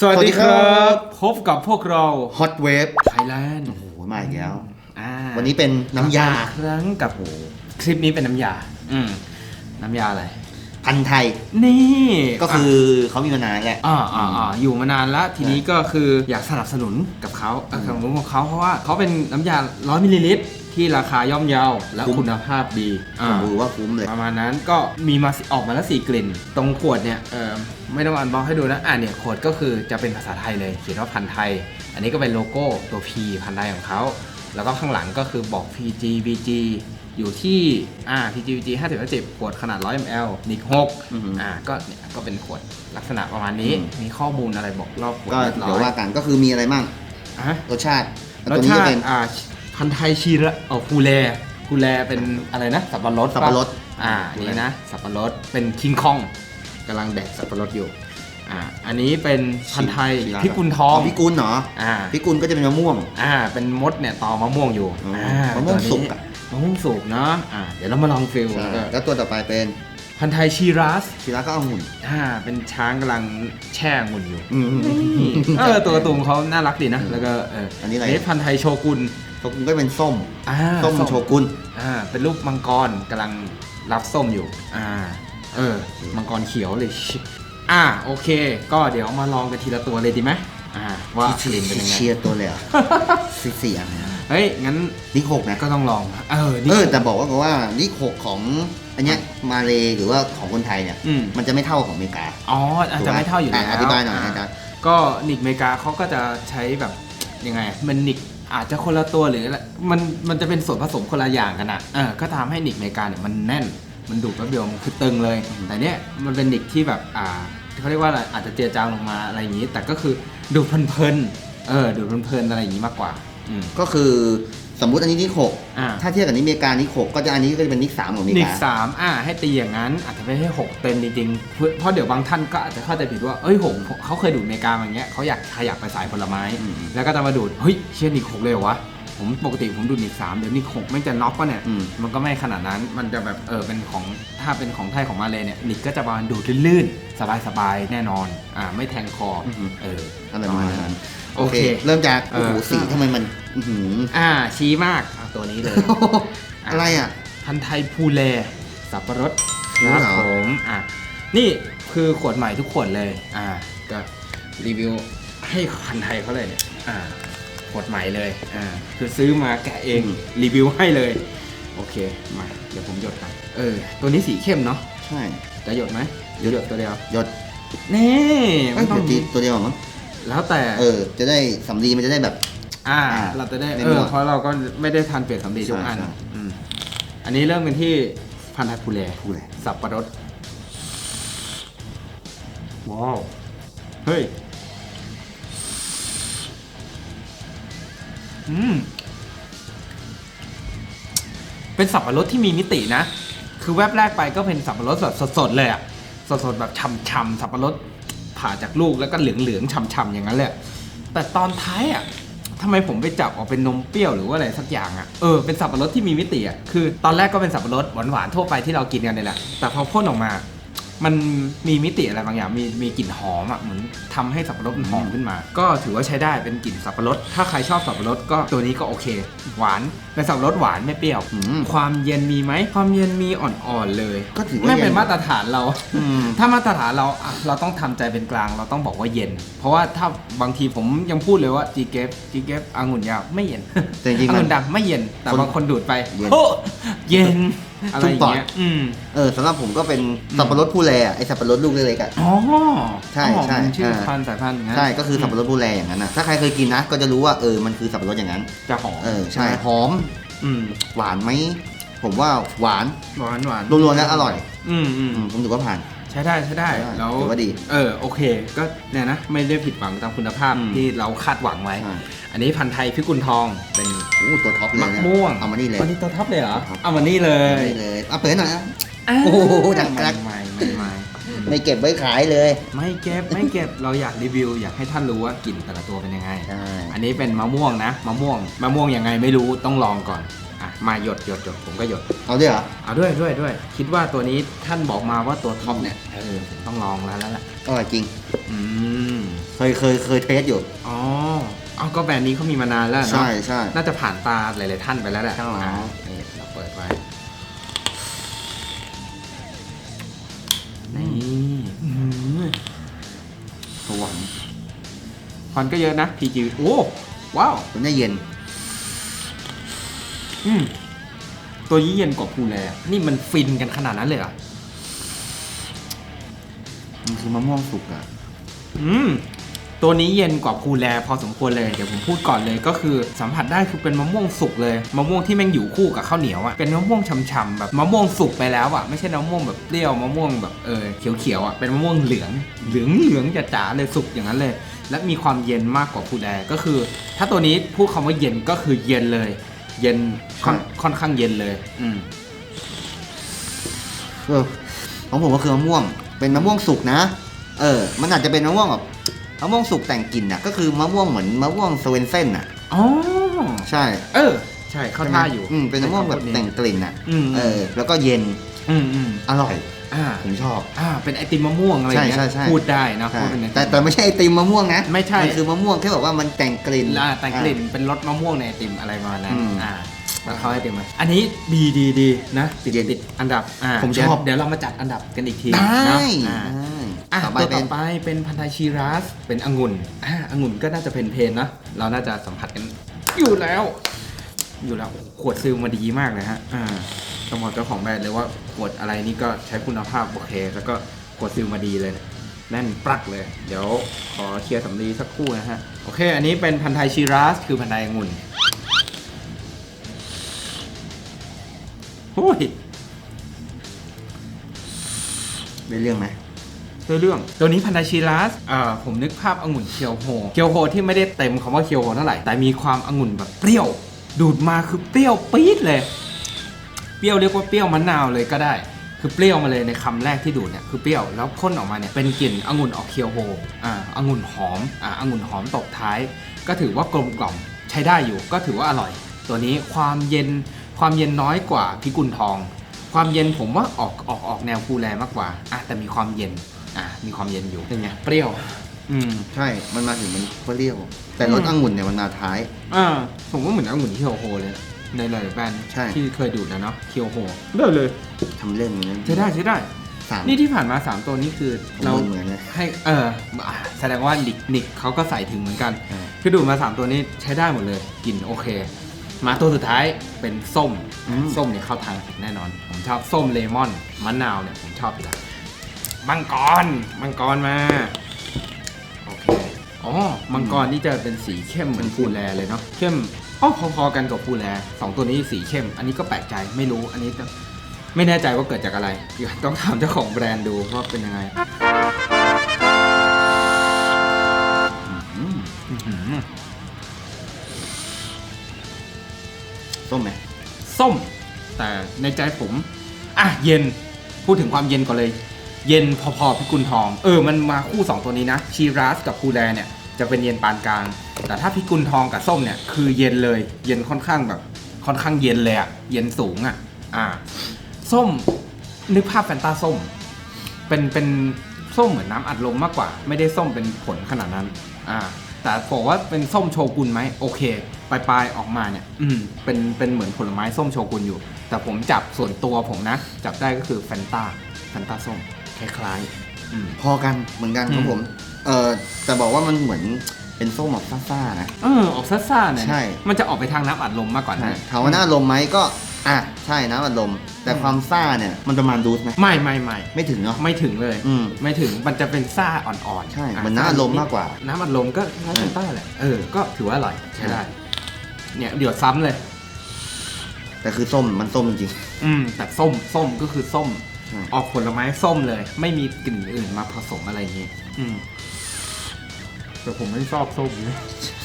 สวัสดีครัสวัสดีครับบพบกับพวกเราฮอตเวฟไทยแลนด์โอ้โหมาอีกแล้วอ่าวันนี้เป็นน้ำยาครั้งกับโอ้คลิปนี้เป็นน้ำยา อืมน้ำยาอะไร พันธุ์ไทย นี่ ก็คือเขามีมานานแหละอ่าอ่าอ่าอยู่มานานแล้วทีนี้ก็คืออยากสนับสนุนกับเขาเอ่อสนับสนุนของเขาเพราะว่าเขาเป็นน้ำยา100มิลลิลิตร ที่ราคาย่อมเยาและคุ้ม คุณภาพดีอ่าผมรู้ว่าคุ้มเลย ประมาณนั้นก็มีมาสิออกมาแล้วสี่กลิ่น ตรงขวดเนี่ยเออไม่ต้องอันบอกให้ดูนะอ่าเนี่ยขวดก็คือจะเป็นภาษาไทยเลย เขียนว่าพันธุ์ไทย อันนี้ก็เป็นโลโก้ตัว P พันธุ์ไทยของเขาแล้วก็ข้างหลังก็คือบอก PG BG อยู่ที่อ่า PG BG 50 50ขวดขนาด 100 ml นิกอือหือ6อ่ อ่าก็เนี่ยก็เป็นขวดลักษณะประมาณนี้อืมมีข้อมูลอะไรบอกรอบขวดก็รีบร้อเดี๋ยวว่ากันก็คือมีอะไรมั่งอะ รสชาติแล้วรตัสวนี้ชาจะติเป็น อ่า พันธุ์ไทยชีระเออคูแลคูแลเป็นอะไรนะ สับปะรดสับปะรด อ่าอันนี้นะ สับปะรดเป็นคิงคองกำลังแดกสับปะรดอยู่ อ่า อันนี้เป็นพันธุ์ไทยชีระ พิกุลทองพิกุลเหรออ่าพิกุลก็จะเป็นมะม่วง อ่า เป็นมดเนี่ยตอมะม่วงอยู่อืมอ่ามะม่วงตันี้สุกอะ มะม่วงสุกเนาะ อ่า เดี๋ยวเรามาลองฟิลใช่แล้วก็แล้วตัวต่อไปเป็นพันธุ์ไทยชีรัส ชิระก็เอาหุ่นอ่า เป็นช้างกำลังแช่องุ่นอยู่ อืมนี่เออ ตัวตุ่มเขาน่ารักดีนะ แล้วก็เอออัอันนี้อะไร พันธุ์ไทยโชกุน โชกุนก็เป็นส้มอ่าส้มโชกุนอ่าเป็นรูปมังกรกำลังรับส้มอยู่อ่าเออมังกรเขียวเลยชิอ่าโอเค ก็เดี๋ยวมาลองกันทีละตัวเลยดีไหมอ่าว่ากลิ่นเป็นยังไงเชียร์ตัวเลยเหรอะสิสี่อันนะเฮ้ยงั้นนิกหกนะก็ต้องลองเออนี่เออแต่บอกว่าว่านิกหกของอันเนี้ยมาเลหรือว่าของคนไทยเนี่ยอืมมันจะไม่เท่าของอเมริกาอ๋ออาจจะไม่เท่าอยู่แล้วะอธิบายหน่อยอาจารย์ก็นิกเมกาเขาก็จะใช้แบบยังไงมันนิก อาจจะคนละตัวหรืออะไรมันมันจะเป็นส่วนผสมคนละอย่างกันอะเออก็ทำให้นิกเมกาเนี่ยมันแน่นมันดูดแป๊บเดียวมันคือตึงเลย แต่เนี้ยมันเป็นนิกที่แบบอ่าเขาเรียกว่าอะไรอาจจะเจือจางลงมาอะไรอย่างนี้ แต่ก็คือดูดเพลินๆเออดูดเพลินๆอะไรอย่างนี้มากกว่าอืมก็คือ สมมุติอันนี้นิกหกอ่า ถ้าเทียบกับนิกอเมริกานิกหกก็จะอันนี้ก็จะเป็นนิกสามของอเมรินิกกา สามอ่าให้ตีอย่างนั้น อาจจะไม่ให้หกเต็มจริงๆเพราะเพราะเดี๋ยวบางท่านก็อาจจะเข้าใจผิดว่าเอ้ยหกเขาเคยดูดอเมริกามาอย่างเงี้ยเขาอยากขยับไปสายผลไม้ อืม แล้วก็จะมาดูดเฮ้ยเชี่ยนิกหกเลยเหรอวะ ผมปกติผมดูดนิกสามเดี๋ยวนิกหกไม่งจะน็อกปะเนี่ย อืม มันก็ไม่ขนาดนั้นมันจะแบบเออเป็นของถ้าเป็นของไทยของมาเลยเนี่ยนิกก็จะประมาณดูดลื่นๆสบายๆแน่นอนอ่าไม่แทงคอออหือเออ อะไรประมาณนั้นโอเค เริ่มจากเอโอ้อโหสีทำไมมัน อื้อหืออ่าชี้มากเอาตัวนี้เลยอะไรอะ พันธุ์ไทยภูแลสับปะรดครู้รับเหรอ ผมอะนี่คือขวดใหม่ทุกขวดเลยอ่าก็รีวิวให้พันธุ์ไทยเขาเลยเนี่ยอ่า ขวดใหม่เลยอ่าคือซื้อมาแกะเองรีวิวให้เลย โอเคมาเดี๋ยวผมหยดกันเออตัวนี้สีเข้มเนาะใช่จะหยดไหมหรือหยดตัวเดียวหยดนี่เอ้มัยนต้องเดี๋ยวตีตัวเดียวมั้งแล้วแต่ เออ จะได้สำลีมันจะได้แบบ อ่าอ่าเราจะได้ไม่เอมั่อวเพราะเราก็ไม่ได้ทันเปลี่ยนสำลีทุกอันใช่ใช่ อืมอันนี้เริ่มกันที่พันธุ์ไทยภูแลพูดเลยสับปะรดว้าว เฮ้ย อืม เป็นสับปะรดที่มีมิตินะ คือแวบแรกไปก็เป็นสับปะรดแบบสดๆเลยอะสดๆแบบฉ่ำๆสับปะรดผ่าจากลูกแล้วก็เหลืองๆฉ่ำๆอย่างนั้นเลยอะแต่ตอนท้ายอะทำไมผมไปจับออกเป็นนมเปรี้ยวหรือว่าอะไรสักอย่างอะเออ เป็นสับปะรดที่มีมิติอะคือตอนแรกก็เป็นสับปะรดหวานๆทั่วไปที่เรากินกันนี่แหละ แต่พอพ่นออกมา มันมีมิติอะไรบางอย่าง มีมีกลิ่นหอมอะเหมือนทำให้สับปะรดมันหอมขึ้นมา ก็ถือว่าใช้ได้เป็นกลิ่นสับปะรด ถ้าใครชอบสับปะรดก็ตัวนี้ก็โอเค หวานเป็นสับปะรดหวานไม่เปรี้ยว อืม ความเย็นมีไหม ความเย็นมีอ่อนๆเลย ก็ถือว่าไม่เป็นเย็นมาตรฐานเรา อืม ถ้ามาตรฐานเราอะเราต้องทำใจเป็นกลางเราต้องบอกว่าเย็น เพราะว่าถ้าบางทีผมยังพูดเลยว่าจีเกฟจีเกฟองุ่นยาวไม่เย็นแต่จริงๆอมันงุ่นดำไม่เย็นแต่คนบางคนดูดไปเย็น โอ้เย็น อะไรอย่างเงี้ยทุกปอดอืมเออสำหรับผมก็เป็นสับปะรดผู้แลอะไอสับปะรดลูกเล็กๆอะอ๋อใช่ใช่มันชื่ออ่าพันธุ์สายพันธุ์อย่างนั้นใช่ก็คือสับปะรดผู้แลอย่างนั้นนะถ้าใครเคยกินนะก็จะรู้ว่าเออมันคือสับปะรดอย่างนั้น จะหอมเออใช่ไหมหอมอืมหวานไหมผมว่าหวานหวานหวานรวมๆแล้วอร่อย อืมอืมอืมผมถือว่าผ่าน ใช้ได้ใช้ได้ใช้ได้แล้วถือว่าดีเออโอเค ก็เนี่ยนะไม่ได้ผิดหวังตามคุณภาพอืมที่เราคาดหวังไว้ ใช่ อันนี้พันธุ์ไทยพิกุลทองเป็นโอ้ตัวท็อปเลยมะนะม่วงเอามานี่เลยวันนี้ตัวท็อปเลยเหรอครับ เอามานี่เลเอายมานี่เลยเอาเปิดหน่อยนะอ้าวโอ้โหดังกรักไม่ไม่ไม่ไม่ไม่เก็บไว้ขายเลยไม่เก็บไม่เก็บเราอยากรีวิว อยากให้ท่านรู้ว่ากลิ่นแต่ละตัวเป็นยังไง ใช่อันนี้เป็นมะม่วงนะมะม่วงมะม่วงยังไงไม่รู้ต้องลองก่อนอะ มาหยดหยดหยดผมก็หยด เอาด้วยเหรอ เอาด้วยด้วยด้วย คิดว่าตัวนี้ท่านบอกมาว่าตัวท็อปเนี่ยเออผมต้องลองแล้วแล้วแหละอร่อยจริง อืมเคยเคยเคยเทสอยู่ อ๋อเอาก็แบรนด์นี้เขามีมานานแล้วเนาะใช่ใช่ น่าจะผ่านตาหลายๆท่านไปแล้วแหละใช่ อ่านี่เราเปิดไว้นี่อื้อหือสวรรค์ควันก็เยอะนะ PG โอ้ว้าว มันได้เย็น อืมตัวนี้เย็นกว่าพูแลนี่มันฟินกันขนาดนั้นเลยเหรอะมันคือมะม่วงสุกอะอืม ตัวนี้เย็นกว่าพูแลพอสมควรเลย เดี๋ยวผมพูดก่อนเลยก็คือสัมผัสได้คือเป็นมะม่วงสุกเลย มะม่วงที่แม่งอยู่คู่กับข้าวเหนียวอะ่ะ เป็นมะม่วงช่ำๆแบบมะม่วงสุกไปแล้วอะ่ะ ไม่ใช่มะม่วงแบบเปรี้ยวมะม่วงแบบเออเขียวๆอะ่ะ เป็นมะม่วงเหลืองเหลืองเหลืองจ๋าๆเลยสุกอย่างนั้นเลย และมีความเย็นมากกว่าพูแลก็คือ ถ้าตัวนี้พูดคำว่าเย็นก็คือเย็นเลย เย็นค่อนค่อนข้างเย็นเลย อืม เออของผมก็คือมะม่วง เป็นมะม่วงสุกนะ เออ มันอาจจะเป็นมะม่วงแบบมะม่วงสุกแต่งกลิ่นอะก็คือมะม่วงเหมือนมะม่วงสเวนเซ่นอะอ๋อ ใช่เออ ใช่เข้าท่าอยู่อืมเป็นมะม่วงแบบแต่งกลิ่นอะอืมเออ แล้วก็เย็น อืมอืมอร่อย อ่า ผมชอบ อ่าเป็นไอติมมะม่วงอะไรอย่างเงี้ยใช่ใช่ใช่ พูดได้นะใช่พูดเป็นไอติม แต่แต่ไม่ใช่ไอติมมะม่วงนะไม่ใช่ นคือมะม่วงแค่บอกว่ามันแต่งกลิ่น อ่าแต่กลิ่นเป็นรสมะม่วงในไอติมอะไรประมาณนั้นอืมอ่าแล้วเขาไอติมมาอันนี้ดีดีดีนะติดเย็นติดอันดับอ่าผมเดี๋ยวชอบเดี๋ยวเรามาจัดอันดับกันอีกทีได้นะอ่าได้อะต่อไปตัวเป็ต่อนไปเป็นพันธายชีรัส เป็นองุ่นอ่าองุ่นก็น่าจะเพนเพนๆนะ เราน่าจะสัมผัสกันอยู่แล้ว อยู่แล้วขวดซิลมาดีมากเลยฮะอ่า ต้องบอกเจ้าของแบรนด์เลยว่าขวดอะไรนี่ก็ใช้คุณภาพโอเค แล้วก็ขวดซิลมาดีเลยแน่นปรักเลย เดี๋ยวขอเคลียร์สำลีสักครู่นะฮะ โอเค อันนี้เป็นพันธุ์ไทยชีรัสคือพันธุ์ไทยองุ่นโอ้ยได้เรื่องไหมเรื่อง ตัวนี้พันธุ์ไทยชีรัสอ่าผมนึกภาพองุ่นเคียวโฮ เคียวโฮที่ไม่ได้เต็มคำว่าเคียวโฮเท่าไหร่ แต่มีความองุ่นแบบเปรี้ยว ดูดมาคือเปรี้ยวปี๊ดเลยเป รี้ยวเรียกว่าเปรี้ยวมะนาวเลยก็ได้ คือเปรี้ยวมาเลยในคำแรกที่ดูดเนี่ยคือเปรี้ยวแล้วพ่นออกมาเนี่ยเป็นกลิ่นองุ่นออกเคียวโฮอ่าองุ่นหอมอ่าองุ่นหอมตบท้าย ก็ถือว่ากลมกล่อมใช้ได้อยู่ ก็ถือว่าอร่อย ตัวนี้ความเย็นความเย็นน้อยกว่าพิกุลทอง ความเย็นผมว่าออกออกออกแนวคูแลมากกว่าอะแต่มีความเย็นอะมีความเย็นอยู่เป็นไงเปรี้ยว อืม ใช่ มันมาถึงมันเปรี้ยว แต่รสอืม องุ่นเนี่ยมันมาท้าย อ่าผมว่าเหมือนองุ่นเคียวโฮเลย ในหลายๆแบรนด์ใช่ ที่เคยดูดนะเนาะเคียวโฮได้เลยทำเล่นอย่างนั้นใช้ได้ใช้ได้ สาม นี่ที่ผ่านมา 3 ตัวนี้คือเราเราเหมือนเลยให้เอออะแสดงว่านิกนิกเขาก็ใส่ถึงเหมือนกันใช่คือดูดมา 3 ตัวนี้ใช้ได้หมดเลยกลิ่นโอเค มาตัวสุดท้ายเป็นส้ม อืม ส้มเนี่ยเข้าทางผมแน่นอน ผมชอบส้มเลมอนมะนาวเนี่ยผมชอบอยู่แล้วมังกรมังกรมาโอเคอ๋อมังกรนี่จะเป็นสีเข้มเหมือนฟูแลเลยเนาะเข้ม อ๋อพอๆกันกับฟูแลสองตัวนี้สีเข้ม อันนี้ก็แปลกใจไม่รู้อันนี้ไม่แน่ใจว่าเกิดจากอะไรยต้องถามเจ้าของแบรนด์ดูว่าเป็นยังไงส้มไหมส้ม แต่ในใจผม อะ เย็น พูดถึงความเย็นก่อนเลย เย็นพอๆพิกุลทอง เออ มันมาคู่ 2 ตัวนี้นะ ชีรัสกับคูแลเนี่ย จะเป็นเย็นปานกลาง แต่ถ้าพิกุลทองกับส้มเนี่ยคือเย็นเลย เย็นค่อนข้างแบบค่อนข้างเย็นเลยอะเย็นสูงอะอ่า ส้มนึกภาพแฟนตาส้ม เป็นเป็นส้มเหมือนน้ำอัดลมมากกว่า ไม่ได้ส้มเป็นผลขนาดนั้น อ่า แต่บอกว่าเป็นส้มโชกุนไหมโอเคปลายปลายๆออกมาเนี่ย อืมเป็นเป็นเหมือนผลไม้ส้มโชกุนอยู่ แต่ผมจับส่วนตัวผมนะ จับได้ก็คือแฟนตาแฟนตาส้มคล้ายๆ พอกันเหมือนกันอืมของผม เออแต่บอกว่ามันเหมือนเป็นส้มแบบซ่าๆนะ เออออกซ่าๆเนี่ยใช่ มันจะออกไปทางน้ำอัดลมมากกว่าใช่นะถามว่าหน้าลมไหมก็ อะใช่นะมันลม แต่ความซ่าเนี่ยมันประมาณดูสไหมไม่ไม่ไม่ไม่ถึงเนาะ ไม่ถึงเลย อืม ไม่ถึงมันจะเป็นซ่าอ่อนๆใช่ะเหมือนน้ำอัดลมมากกว่า น้ำอัดลมก็คล้ายแฟนต้าแหละเออก็ถือว่าอร่อยใช้ได้ เนี่ยเดี๋ยวซ้ำเลย แต่คือส้มมันส้มจริง อืมแต่ส้มส้มก็คือส้มๆใช่ ออกผลไม้ส้มเลย ไม่มีกลิ่นอื่นมาผสมอะไรอย่างงี้อืมแต่ผมไม่ชอบส้มเลย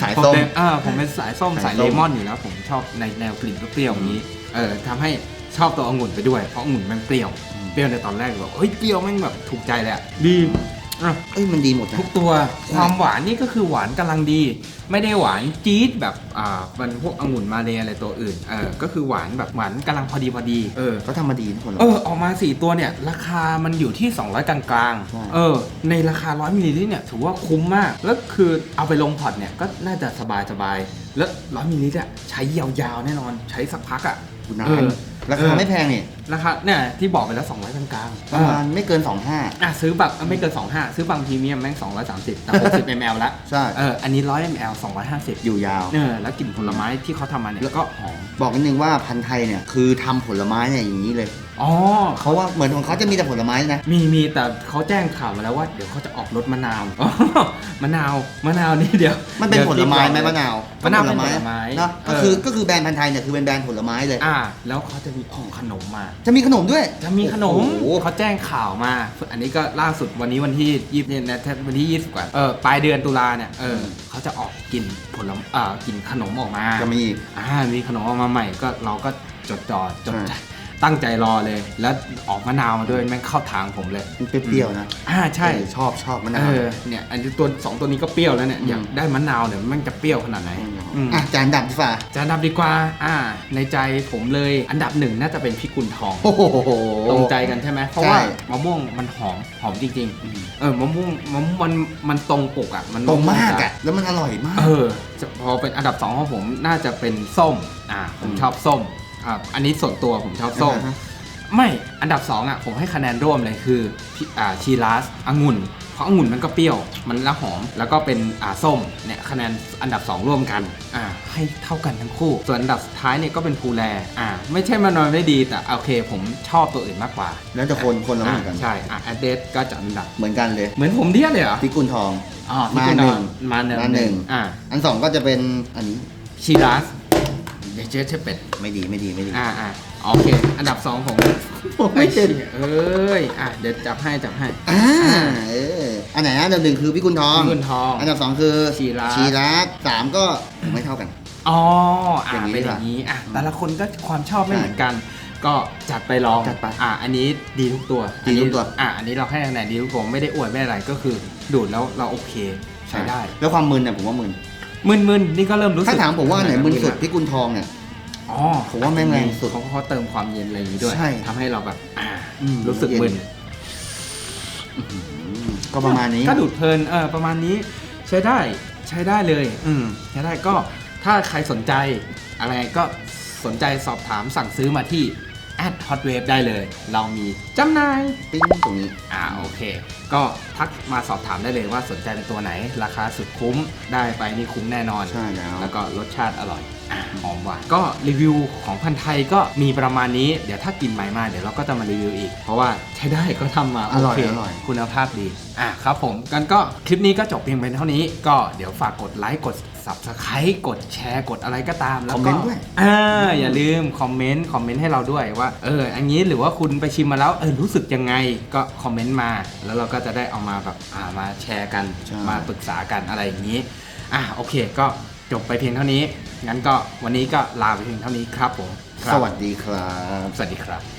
สายผมส้มเป็นอ่าผมเป็นสายส้มสายสายส้เลมมอนอยู่แล้ว ผมชอบในแนวกลิ่นเปรี้ยวๆอย่างนี้ เออทำให้ชอบตัวองุ่นไปด้วย เพราะองุ่นมันเปรี้ยว เปรี้ยวในตอนแรกแบบเฮ้ยเปรี้ยวแม่งแบบถูกใจเลยอะ ดี อะเอ้ยมันดีหมดนะ ทุกตัวใช่ ความหวานนี่ก็คือหวานกำลังดี ไม่ได้หวานจี๊ดแบบอ่ามันพวกองุ่นมาเลยอะไรตัวอื่นเออก็คือหวานแบบหวานกำลังพอดีพอดีเออ เขาทำมาดีทุกคนเออออกมา 4 ตัวเนี่ย ราคามันอยู่ที่ 200 กลางใช่ ๆ เออ ในราคา 100มิลลิลิตรเนี่ย ถือว่าคุ้มมาก แล้วคือเอาไปลงพอร์ตเนี่ย ก็น่าจะสบายสบายๆแล้ว 100มิลลิลิตรอะใช้ยาวๆ แน่นอน ใช้สักพักอะ คุณนาเออราคาไม่แพงนี่ ราคาเนี่ยที่บอกไปแล้ว200กลางๆประมาณไม่เกิน 25อะซื้อแบบไม่เกิน 25 ซื้อบางพรีเมียมแม่ง 230แต่60 ml ละใช่เอออันนี้ 100 ml 250 อยู่ยาวเออแล้วกลิ่นผลไม้ที่เขาทำมาเนี่ยก็หอมบอกนิดนึงว่าพันธุ์ไทยเนี่ยคือทำผลไม้เนี่ยอย่างนี้เลยอ๋อเขาว่าเหมือนของเขาจะมีแต่ผลไม้นะ มีมีแต่เขาแจ้งข่าวมาแล้วว่าเดี๋ยวเขาจะออกรถมะนาวอ๋อมะนาวมะนาวนี่เดี๋ยว มันเป็นดี๋ยวผลไม้ไหมรีบบอกมะนาวมะนาวเป็นผลไม้เนาะเอก็อคือก็คือแบรนด์พันธุ์ไทยเนี่ยคือเป็นแบรนด์ผลไม้เลยอ่าแล้วเขาจะมีออกขนมมาจะมีขนมด้วย จะมีขนมโอ้โห เขาแจ้งข่าวมา อันนี้ก็ล่าสุดวันนี้วันที่ยี่สิบเนี่ยนะวันที่ยี่สิบกว่าเออปลายเดือนตุลาเนี่ยเออเขาจะออกกลิ่นผลไม้อ่ากลิ่นขนมออกมาจะมีอีก อ่ามีขนมออกมาใหม่ก็เราก็จดจ่อจดใจอ่า ตั้งใจรอเลย แล้วออกมะนาวมาด้วยแม่งเข้าทางผมเลยมันเปรี้ยวๆนะอ่าใช่เออชอบชอบมะนาเอวอเนี่ยอันนี้ตัวสองตัวนี้ก็เปรี้ยวแล้วเนี่ยอืมอยากได้มะนาวเนี่ยมันจะเปรี้ยวขนาดไหนอืมอะจานดำดีฟ้าจะอันดับดีกว่า อ่า ในใจผมเลยอันดับหนึ่งน่าจะเป็นพิกุลทองโอ้โหตรงใจกันใช่ไหมเพราะใช่ว่ามะม่วงมันหอมหอมจริงๆเออมะม่วงมะม่วงมันมันตรงปกอะมันตรงมากอะแล้วมันอร่อยมาก เออจะพอเป็นอันดับสองของผมน่าจะเป็นส้มอ่าผมอืมชอบส้ม อ่าอันนี้ส่วนตัวผมชอบส้ม อ่าฮะ ไม่อันดับสองอะ ผมให้คะแนนร่วมเลยคือพี่อ่าชีรัสองุ่น เพราะองุ่นมันก็เปรี้ยว มันละหอม แล้วก็เป็นอ่าส้มเนี่ยคะแนนอันดับ 2 ร่วมกันอ่าให้เท่ากันทั้งคู่ ส่วนอันดับสุดท้ายเนี่ยก็เป็นภูแลอ่าไม่ใช่มันนอนไม่ดีแต่โอเค ผมชอบตัวอื่นมากกว่าแล้วแต่คนคนละไม่เหมือนกัน อ่าใช่อะแอดเดสก็จัดอันดับ เหมือนกันเลยเหมือนผมเดียเลยเหรอพิกุลทอง อ๋อมาที่คุณหนึ่นองนมาหนึ่งมาหนึ่ง อ่าอันสองก็จะเป็นอันนี้ชีรัส เดเจสเชเป็ดไม่ดีไม่ดีไม่ดี อ่าอ่าโอเค อันดับสองผมผมไม่เป็นเอ้ยอะเดี๋ยวจับให้จับให้อ่าเอออันไหนนะอันดับหนึ่งคือพิกุลทองพิกุลทอง อันดับสองคือชีรัสชีรัสสามก็ไม่เท่ากัน อ๋อออ่าย่างนี้เป็นอย่างนี้อะแต่ละคนก็ความชอบไม่ใช่เหมือนกัน ก็จัดไปลองจัดไปอะอันนี้ดีทุกตัวดีทุกตัว อันนี้อะอันนี้เราให้คะแนนดีทุกตัวไม่ได้อวยไม่อะไรก็คือดูดแล้วเราโอเค ใช้ได้ แล้วความมึนเนี่ยผมว่ามึน มึนๆนี่ก็เริ่มรู้สึกถ้าถามผมว่าอันไหนมึนสุดพิกุลทองเนี่ย อ๋อผมว่าแม่งแรงสุดเขาเขาเติมความเย็นอะไรอย่างนี้ด้วยใช่ ทำให้เราแบบอ่าอืมรู้สึกเย็นมึนอืมก็ประมาณนี้ ก็ดูดเพลินเออประมาณนี้ใช้ได้ใช้ได้เลย อืมใช้ได้ก็ถ้าใครสนใจอะไรก็สนใจสอบถามสั่งซื้อมาที่ at hotwave ได้เลย เรามีจำหน่ายปิ้งตรงนี้ อ่าโอเค ก็ทักมาสอบถามได้เลยว่าสนใจในตัวไหน ราคาสุดคุ้มได้ไปนี่คุ้มแน่นอน ใช่แล้ว แล้วก็รสชาติอร่อยอะหอมหวานก็รีวิวของพันธุ์ไทยก็มีประมาณนี้เดี๋ยวถ้ากินใหม่มาเดี๋ยวเราก็จะมารีวิวอีก เพราะว่าใช้ได้ก็ทำมาอร่อยโเคอร่อย คุณภาพดี อะครับผมกันก็คลิปนี้ก็จบเพียงเป็นเท่านี้ ก็เดี๋ยวฝากกดไลค์กด subscribe กดแชร์กดอะไรก็ตามแล้วคอมเมก็นต์ด้วยอ่าอย่าลืมคอมเมนต์คอมเมนต์ให้เราด้วยว่าเอออันนี้หรือว่าคุณไปชิมมาแล้วเออรู้สึกยังไงก็คอมเมนต์มา แล้วเราก็จะได้เอามาแบบอ่ามาแชร์กันใช่ มาปรึกษากันอะไรอย่างนี้อะโอเคก็จบไปเพียงเท่านี้งั้นก็วันนี้ก็ลาไปเพียงเท่านี้ครับผมครับสวัสดีครับ สวัสดีครับ